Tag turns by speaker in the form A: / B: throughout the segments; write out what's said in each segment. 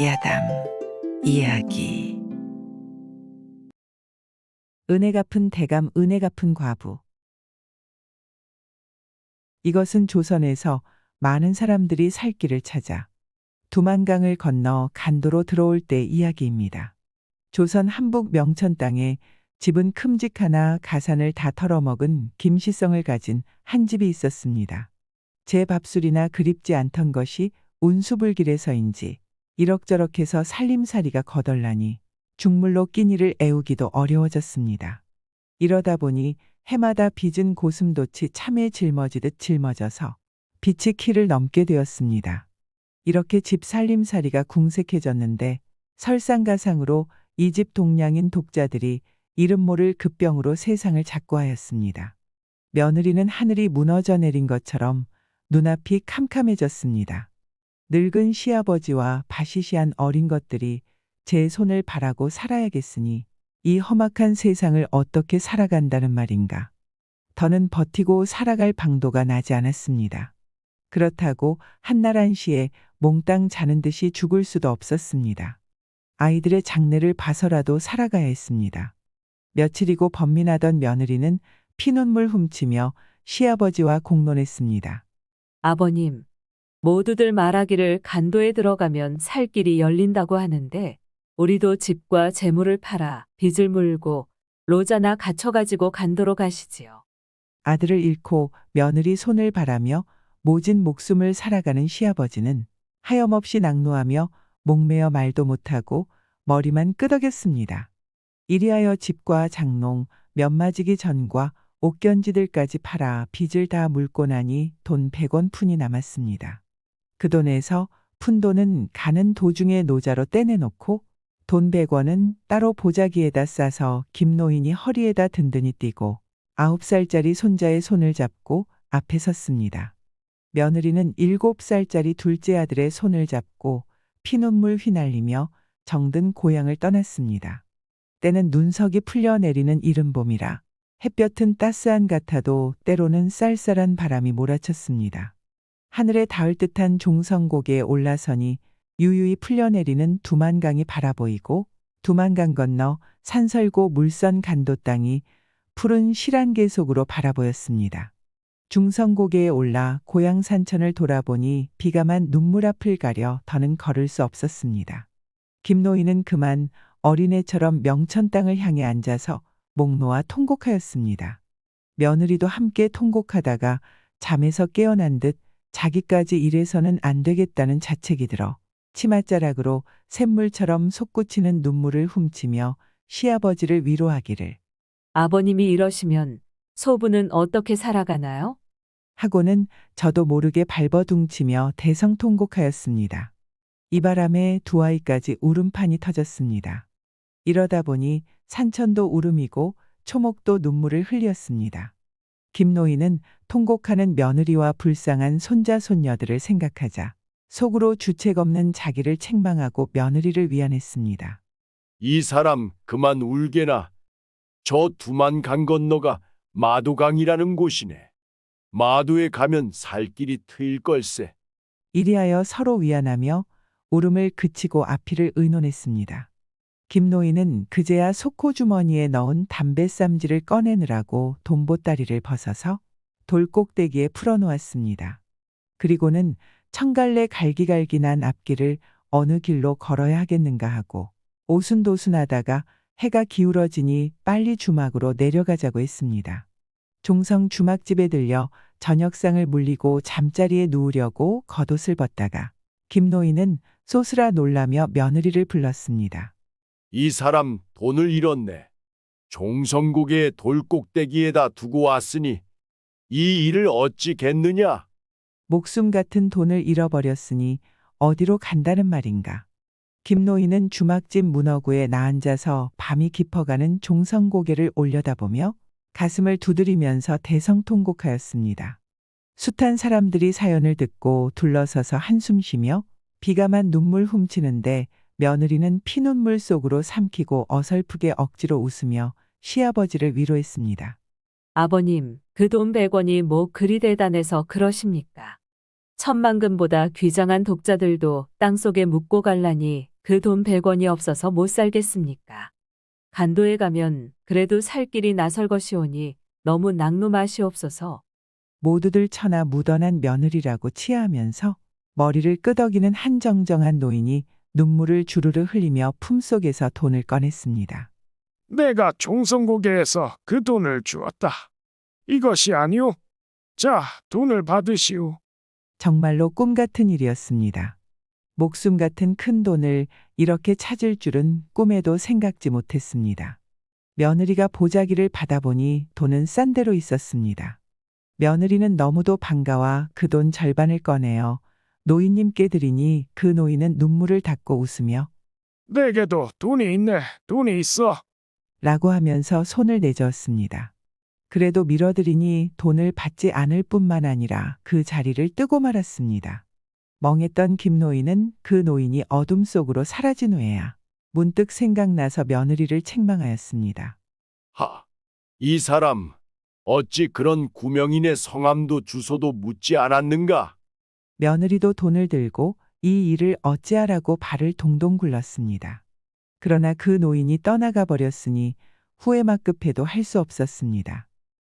A: 야담 이야기
B: 은혜 갚은 대감 은혜 갚은 과부. 이것은 조선에서 많은 사람들이 살 길을 찾아 두만강을 건너 간도로 들어올 때 이야기입니다. 조선 한북 명천 땅에 집은 큼직하나 가산을 다 털어먹은 김시성을 가진 한 집이 있었습니다. 제 밥술이나 그립지 않던 것이 운수불길에서인지 이럭저럭 해서 살림살이가 거덜나니 죽물로 끼니를 애우기도 어려워졌습니다. 이러다 보니 해마다 빚은 고슴도치 참에 짊어지듯 짊어져서 빛이 키를 넘게 되었습니다. 이렇게 집 살림살이가 궁색해졌는데 설상가상으로 이 집 동량인 독자들이 이름 모를 급병으로 세상을 작고하였습니다. 며느리는 하늘이 무너져 내린 것처럼 눈앞이 캄캄해졌습니다. 늙은 시아버지와 바시시한 어린 것들이 제 손을 바라고 살아야겠으니 이 험악한 세상을 어떻게 살아간다는 말인가. 더는 버티고 살아갈 방도가 나지 않았습니다. 그렇다고 한날 한시에 몽땅 자는 듯이 죽을 수도 없었습니다. 아이들의 장례를 봐서라도 살아가야 했습니다. 며칠이고 번민하던 며느리는 피눈물 훔치며 시아버지와 공론했습니다.
C: 아버님, 모두들 말하기를 간도에 들어가면 살 길이 열린다고 하는데, 우리도 집과 재물을 팔아 빚을 물고 로자나 갇혀가지고 간도로 가시지요.
B: 아들을 잃고 며느리 손을 바라며 모진 목숨을 살아가는 시아버지는 하염없이 낙노하며 목매어 말도 못하고 머리만 끄덕였습니다. 이리하여 집과 장롱, 면마지기 전과 옥견지들까지 팔아 빚을 다 물고 나니 돈 100원 푼이 남았습니다. 그 돈에서 푼 돈은 가는 도중에 노자로 떼내놓고 돈 100원은 따로 보자기에다 싸서 김노인이 허리에다 든든히 띠고 아홉 살짜리 손자의 손을 잡고 앞에 섰습니다. 며느리는 일곱 살짜리 둘째 아들의 손을 잡고 피눈물 휘날리며 정든 고향을 떠났습니다. 때는 눈석이 풀려 내리는 이른 봄이라 햇볕은 따스한 같아도 때로는 쌀쌀한 바람이 몰아쳤습니다. 하늘에 닿을 듯한 종성고개에 올라서니 유유히 풀려내리는 두만강이 바라보이고 두만강 건너 산설고 물선 간도 땅이 푸른 실안개 속으로 바라보였습니다. 중성고개에 올라 고향 산천을 돌아보니 비가만 눈물 앞을 가려 더는 걸을 수 없었습니다. 김노인은 그만 어린애처럼 명천 땅을 향해 앉아서 목 놓아 통곡하였습니다. 며느리도 함께 통곡하다가 잠에서 깨어난 듯 자기까지 이래서는 안 되겠다는 자책이 들어 치맛자락으로 샘물처럼 솟구치는 눈물을 훔치며 시아버지를 위로하기를
C: 아버님이 이러시면 소부는 어떻게 살아가나요?
B: 하고는 저도 모르게 발버둥치며 대성통곡하였습니다. 이 바람에 두 아이까지 울음판이 터졌습니다. 이러다 보니 산천도 울음이고 초목도 눈물을 흘렸습니다. 김노인은 통곡하는 며느리와 불쌍한 손자 손녀들을 생각하자 속으로 주책 없는 자기를 책망하고 며느리를 위안했습니다.
D: 이 사람 그만 울게나. 저 두만 강 건너가 마도강이라는 곳이네. 마도에 가면 살 길이 트일 걸세.
B: 이리하여 서로 위안하며 울음을 그치고 앞이를 의논했습니다. 김노인은 그제야 속호 주머니에 넣은 담배쌈지를 꺼내느라고 돈보따리를 벗어서 돌꼭대기에 풀어놓았습니다. 그리고는 청갈래 갈기갈기 난 앞길을 어느 길로 걸어야 하겠는가 하고 오순도순하다가 해가 기울어지니 빨리 주막으로 내려가자고 했습니다. 종성 주막집에 들려 저녁상을 물리고 잠자리에 누우려고 겉옷을 벗다가 김노인은 쏘스라 놀라며 며느리를 불렀습니다.
D: 이 사람 돈을 잃었네. 종성국의 돌꼭대기에다 두고 왔으니 이 일을 어찌겠느냐?
B: 목숨 같은 돈을 잃어버렸으니 어디로 간다는 말인가. 김노인은 주막집 문어구에 나앉아서 밤이 깊어가는 종성고개를 올려다보며 가슴을 두드리면서 대성통곡하였습니다. 숱한 사람들이 사연을 듣고 둘러서서 한숨 쉬며 비가만 눈물 훔치는데 며느리는 피눈물 속으로 삼키고 어설프게 억지로 웃으며 시아버지를 위로했습니다.
C: 아버님, 그 돈 100원이 뭐 그리 대단해서 그러십니까? 천만금보다 귀장한 독자들도 땅속에 묻고 갈라니 그 돈 100원이 없어서 못 살겠습니까? 간도에 가면 그래도 살 길이 나설 것이오니 너무 낙노마시옵소서.
B: 모두들 천하 무던한 며느리라고 치하하면서 머리를 끄덕이는 한정정한 노인이 눈물을 주르르 흘리며 품속에서 돈을 꺼냈습니다.
E: 내가 종성고개에서 그 돈을 주었다. 이것이 아니오. 자, 돈을 받으시오.
B: 정말로 꿈 같은 일이었습니다. 목숨 같은 큰 돈을 이렇게 찾을 줄은 꿈에도 생각지 못했습니다. 며느리가 보자기를 받아보니 돈은 싼 대로 있었습니다. 며느리는 너무도 반가워 그 돈 절반을 꺼내어 노인님께 드리니 그 노인은 눈물을 닦고 웃으며
E: 내게도 돈이 있네. 돈이 있어.
B: 라고 하면서 손을 내저었습니다. 그래도 밀어드리니 돈을 받지 않을 뿐만 아니라 그 자리를 뜨고 말았습니다. 멍했던 김노인은 그 노인이 어둠 속으로 사라진 후에야 문득 생각나서 며느리를 책망하였습니다.
D: 하, 이 사람 어찌 그런 구명인의 성함도 주소도 묻지 않았는가?
B: 며느리도 돈을 들고 이 일을 어찌하라고 발을 동동 굴렀습니다. 그러나 그 노인이 떠나가 버렸으니 후회막급해도 할 수 없었습니다.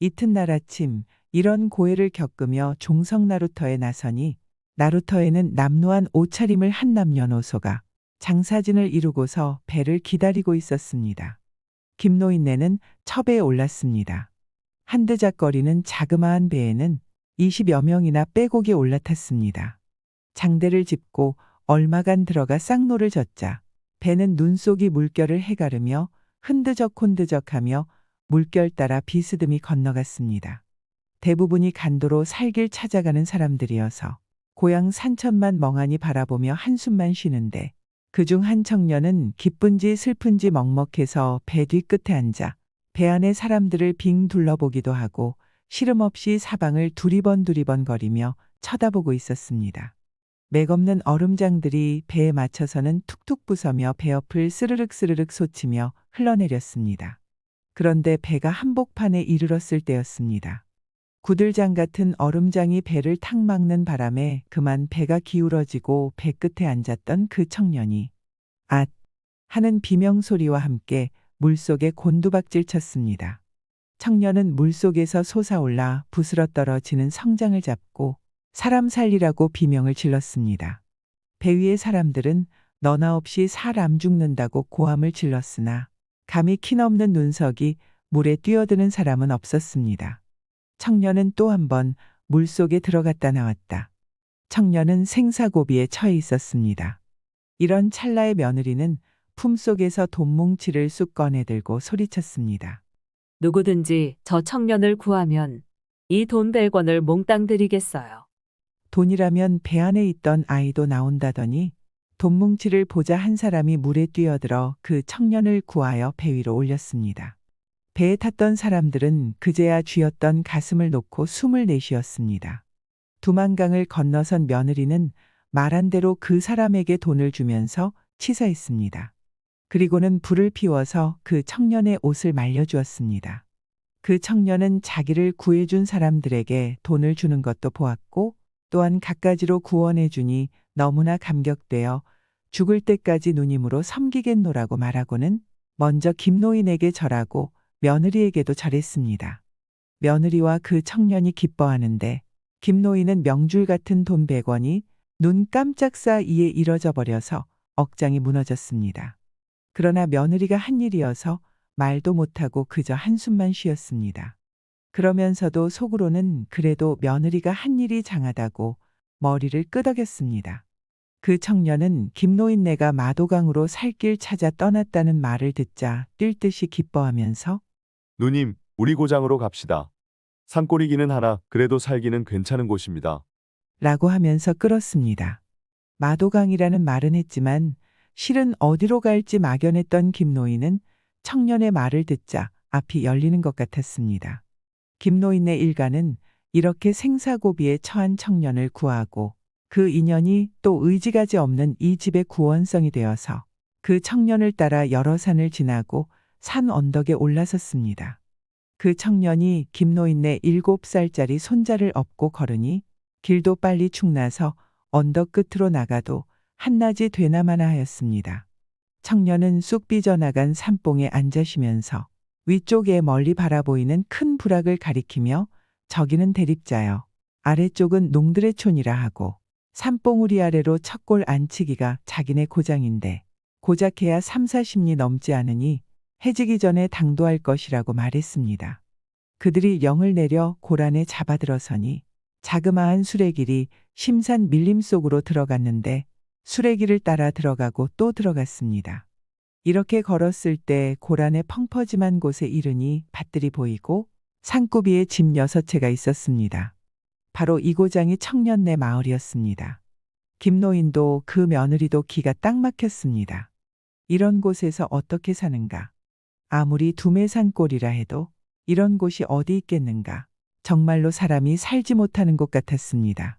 B: 이튿날 아침 이런 고해를 겪으며 종성 나루터에 나서니 나루터에는 남루한 옷차림을 한 남녀노소가 장사진을 이루고서 배를 기다리고 있었습니다. 김노인네는 첩에 올랐습니다. 한드작거리는 자그마한 배에는 20여 명이나 빼곡이 올라탔습니다. 장대를 짚고 얼마간 들어가 쌍노를 젓자 배는 눈속이 물결을 해가르며 흔드적 혼드적하며 물결 따라 비스듬히 건너갔습니다. 대부분이 간도로 살길 찾아가는 사람들이어서 고향 산천만 멍하니 바라보며 한숨만 쉬는데 그 중 한 청년은 기쁜지 슬픈지 먹먹해서 배 뒤끝에 앉아 배 안의 사람들을 빙 둘러보기도 하고 시름없이 사방을 두리번 두리번 거리며 쳐다보고 있었습니다. 맥없는 얼음장들이 배에 맞춰서는 툭툭 부서며 배 옆을 스르륵 스르륵 솟치며 흘러내렸습니다. 그런데 배가 한복판에 이르렀을 때였습니다. 구들장 같은 얼음장이 배를 탁 막는 바람에 그만 배가 기울어지고 배 끝에 앉았던 그 청년이 앗 하는 비명 소리와 함께 물속에 곤두박질 쳤습니다. 청년은 물속에서 솟아올라 부스러 떨어지는 성장을 잡고 사람 살리라고 비명을 질렀습니다. 배 위의 사람들은 너나 없이 사람 죽는다고 고함을 질렀으나 감히 키넘는 눈석이 물에 뛰어드는 사람은 없었습니다. 청년은 또 한 번 물속에 들어갔다 나왔다. 청년은 생사고비에 처해 있었습니다. 이런 찰나의 며느리는 품속에서 돈뭉치를 쑥 꺼내들고 소리쳤습니다.
C: 누구든지 저 청년을 구하면 이 돈 100원을 몽땅 드리겠어요.
B: 돈이라면 배 안에 있던 아이도 나온다더니 돈 뭉치를 보자 한 사람이 물에 뛰어들어 그 청년을 구하여 배 위로 올렸습니다. 배에 탔던 사람들은 그제야 쥐었던 가슴을 놓고 숨을 내쉬었습니다. 두만강을 건너선 며느리는 말한 대로 그 사람에게 돈을 주면서 치사했습니다. 그리고는 불을 피워서 그 청년의 옷을 말려주었습니다. 그 청년은 자기를 구해준 사람들에게 돈을 주는 것도 보았고 또한 갖가지로 구원해주니 너무나 감격되어 죽을 때까지 누님으로 섬기겠노라고 말하고는 먼저 김노인에게 절하고 며느리에게도 절했습니다. 며느리와 그 청년이 기뻐하는데 김노인은 명줄 같은 돈 100원이 눈 깜짝 사이에 이뤄져 버려서 억장이 무너졌습니다. 그러나 며느리가 한 일이어서 말도 못하고 그저 한숨만 쉬었습니다. 그러면서도 속으로는 그래도 며느리가 한 일이 장하다고 머리를 끄덕였습니다. 그 청년은 김노인네가 마도강으로 살길 찾아 떠났다는 말을 듣자 뛸 듯이 기뻐하면서
F: 누님, 우리 고장으로 갑시다. 산골이기는 하나 그래도 살기는 괜찮은 곳입니다.
B: 라고 하면서 끌었습니다. 마도강이라는 말은 했지만 실은 어디로 갈지 막연했던 김노인은 청년의 말을 듣자 앞이 열리는 것 같았습니다. 김노인의 일가는 이렇게 생사고비에 처한 청년을 구하고 그 인연이 또 의지가지 없는 이 집의 구원성이 되어서 그 청년을 따라 여러 산을 지나고 산 언덕에 올라섰습니다. 그 청년이 김노인네 일곱 살짜리 손자를 업고 걸으니 길도 빨리 축나서 언덕 끝으로 나가도 한낮이 되나마나 하였습니다. 청년은 쑥 삐져나간 산봉에 앉아 쉬면서 위쪽에 멀리 바라보이는 큰 부락을 가리키며 저기는 대립자여 아래쪽은 농들의 촌이라 하고 산봉우리 아래로 첫골 안치기가 자기네 고장인데 고작해야 3, 40리 넘지 않으니 해지기 전에 당도할 것이라고 말했습니다. 그들이 영을 내려 고란에 잡아들어서니 자그마한 수레길이 심산 밀림 속으로 들어갔는데 수레길을 따라 들어가고 또 들어갔습니다. 이렇게 걸었을 때 고란의 펑퍼짐한 곳에 이르니 밭들이 보이고 산구비에 집 여섯 채가 있었습니다. 바로 이 고장이 청년네 마을이었습니다. 김노인도 그 며느리도 기가 딱 막혔습니다. 이런 곳에서 어떻게 사는가? 아무리 두매산골이라 해도 이런 곳이 어디 있겠는가? 정말로 사람이 살지 못하는 곳 같았습니다.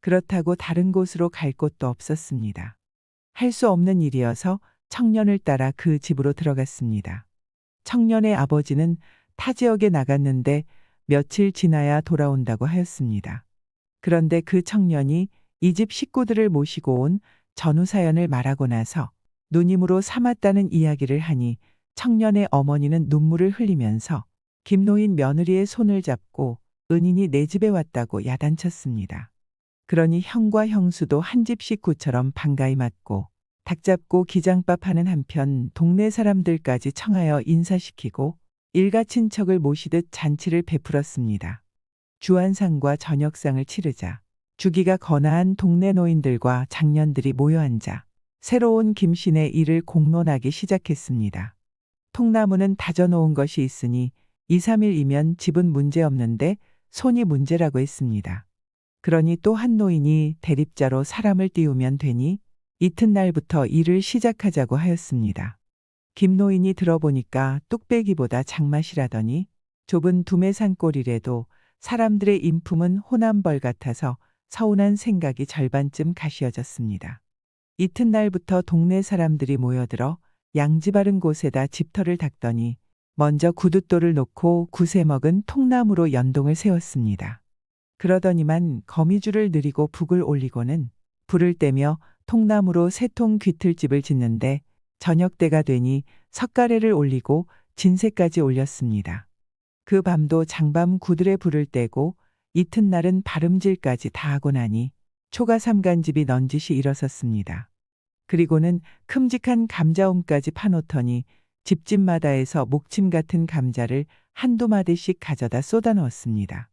B: 그렇다고 다른 곳으로 갈 곳도 없었습니다. 할 수 없는 일이어서 청년을 따라 그 집으로 들어갔습니다. 청년의 아버지는 타 지역에 나갔는데 며칠 지나야 돌아온다고 하였습니다. 그런데 그 청년이 이 집 식구들을 모시고 온 전후 사연을 말하고 나서 누님으로 삼았다는 이야기를 하니 청년의 어머니는 눈물을 흘리면서 김노인 며느리의 손을 잡고 은인이 내 집에 왔다고 야단쳤습니다. 그러니 형과 형수도 한 집 식구처럼 반가이 맞고 닭 잡고 기장밥 하는 한편 동네 사람들까지 청하여 인사시키고 일가 친척을 모시듯 잔치를 베풀었습니다. 주안상과 저녁상을 치르자 주기가 거나한 동네 노인들과 장년들이 모여 앉아 새로운 김신의 일을 공론하기 시작했습니다. 통나무는 다져놓은 것이 있으니 2, 3일이면 집은 문제없는데 손이 문제라고 했습니다. 그러니 또 한 노인이 대립자로 사람을 띄우면 되니 이튿날부터 일을 시작하자고 하였습니다. 김 노인이 들어보니까 뚝배기보다 장맛이라더니 좁은 두매산골이라도 사람들의 인품은 호남벌 같아서 서운한 생각이 절반쯤 가시어졌습니다. 이튿날부터 동네 사람들이 모여들어 양지 바른 곳에다 집터를 닦더니 먼저 구둣돌을 놓고 구세 먹은 통나무로 연동을 세웠습니다. 그러더니만 거미줄을 느리고 북을 올리고는 불을 떼며 통나무로 세통 귀틀집을 짓는데 저녁 때가 되니 석가래를 올리고 진세까지 올렸습니다. 그 밤도 장밤 구들에 불을 떼고 이튿날은 바름질까지 다 하고 나니 초가 삼간집이 넌짓이 일어섰습니다. 그리고는 큼직한 감자옴까지 파놓더니 집집마다에서 목침 같은 감자를 한두 마디씩 가져다 쏟아 넣었습니다.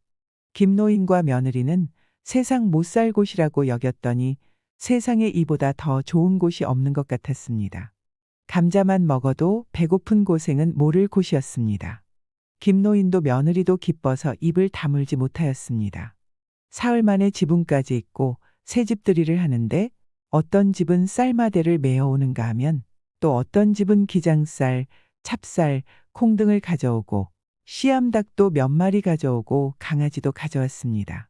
B: 김노인과 며느리는 세상 못 살 곳이라고 여겼더니 세상에 이보다 더 좋은 곳이 없는 것 같았습니다. 감자만 먹어도 배고픈 고생은 모를 곳이었습니다. 김노인도 며느리도 기뻐서 입을 다물지 못하였습니다. 사흘 만에 지붕까지 있고 새 집들이를 하는데 어떤 집은 쌀마대를 메어오는가 하면 또 어떤 집은 기장쌀, 찹쌀, 콩 등을 가져오고 씨암닭도 몇 마리 가져오고 강아지도 가져왔습니다.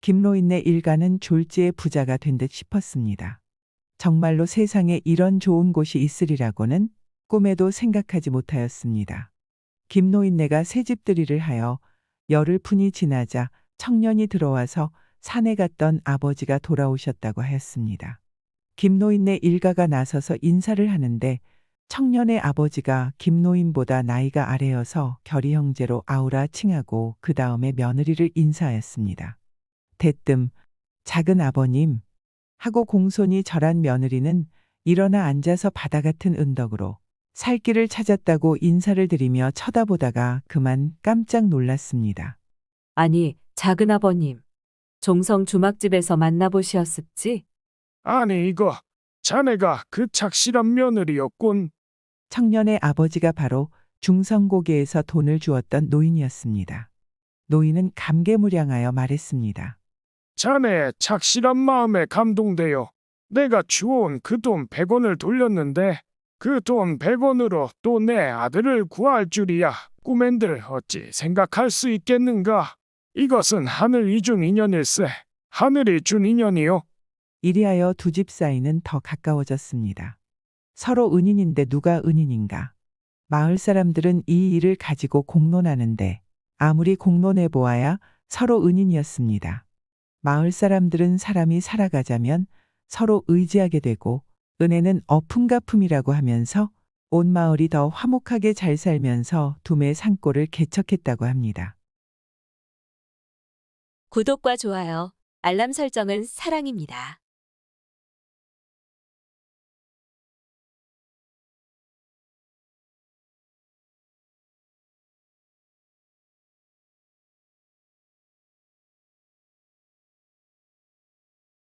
B: 김노인네 일가는 졸지의 부자가 된 듯 싶었습니다. 정말로 세상에 이런 좋은 곳이 있으리라고는 꿈에도 생각하지 못하였습니다. 김노인네가 새집들이를 하여 열흘 푼이 지나자 청년이 들어와서 산에 갔던 아버지가 돌아오셨다고 하였습니다. 김노인네 일가가 나서서 인사를 하는데 청년의 아버지가 김노인보다 나이가 아래여서 결이 형제로 아우라 칭하고 그 다음에 며느리를 인사하였습니다. 대뜸 작은 아버님 하고 공손히 절한 며느리는 일어나 앉아서 바다 같은 은덕으로 살 길을 찾았다고 인사를 드리며 쳐다보다가 그만 깜짝 놀랐습니다.
C: 아니, 작은 아버님. 종성 주막집에서 만나보시었습지?
E: 아니 이거 자네가 그 착실한 며느리였군.
B: 청년의 아버지가 바로 중성고개에서 돈을 주었던 노인이었습니다. 노인은 감개무량하여 말했습니다.
E: 자네의 착실한 마음에 감동되어 내가 주워온 그 돈 100원을 돌렸는데 그 돈 100원으로 또 내 아들을 구할 줄이야. 꿈엔들 어찌 생각할 수 있겠는가? 이것은 하늘 이 준 인연일세. 하늘이 준 인연이요.
B: 이리하여 두 집 사이는 더 가까워졌습니다. 서로 은인인데 누가 은인인가? 마을 사람들은 이 일을 가지고 공론하는데 아무리 공론해 보아야 서로 은인이었습니다. 마을 사람들은 사람이 살아가자면 서로 의지하게 되고 은혜는 어품가품이라고 하면서 온 마을이 더 화목하게 잘 살면서 두매 산골을 개척했다고 합니다.
C: 구독과 좋아요, 알람 설정은 사랑입니다.